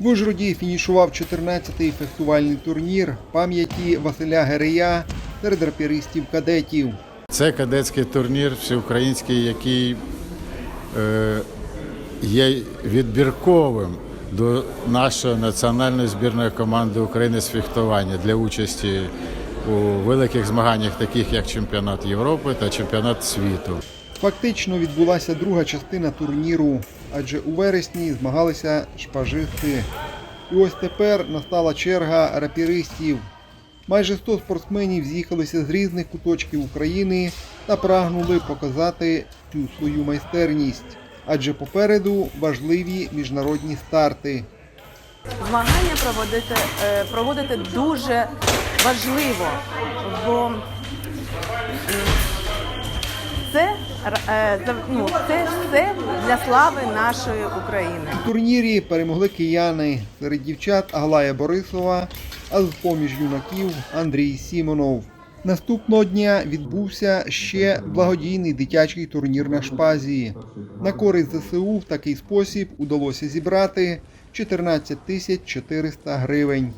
В Ужгороді фінішував 14-й фехтувальний турнір пам'яті Василя Герея серед раперистів кадетів. Це кадетський турнір всеукраїнський, який е, є відбірковим до нашої національної збірної команди України з фехтування для участі у великих змаганнях, таких як чемпіонат Європи та чемпіонат світу. Фактично відбулася друга частина турніру, адже у вересні змагалися шпажисти. І ось тепер настала черга рапіристів. Майже 100 спортсменів з'їхалися з різних куточків України та прагнули показати цю свою майстерність. Адже попереду важливі міжнародні старти. Змагання проводити, е, проводити дуже важливо, бо ну, це все для слави нашої України. У турнірі перемогли кияни серед дівчат Аглая Борисова, а з поміж юнаків Андрій Сімонов. Наступного дня відбувся ще благодійний дитячий турнір на шпазі. На користь ЗСУ в такий спосіб удалося зібрати 14 тисяч 400 гривень.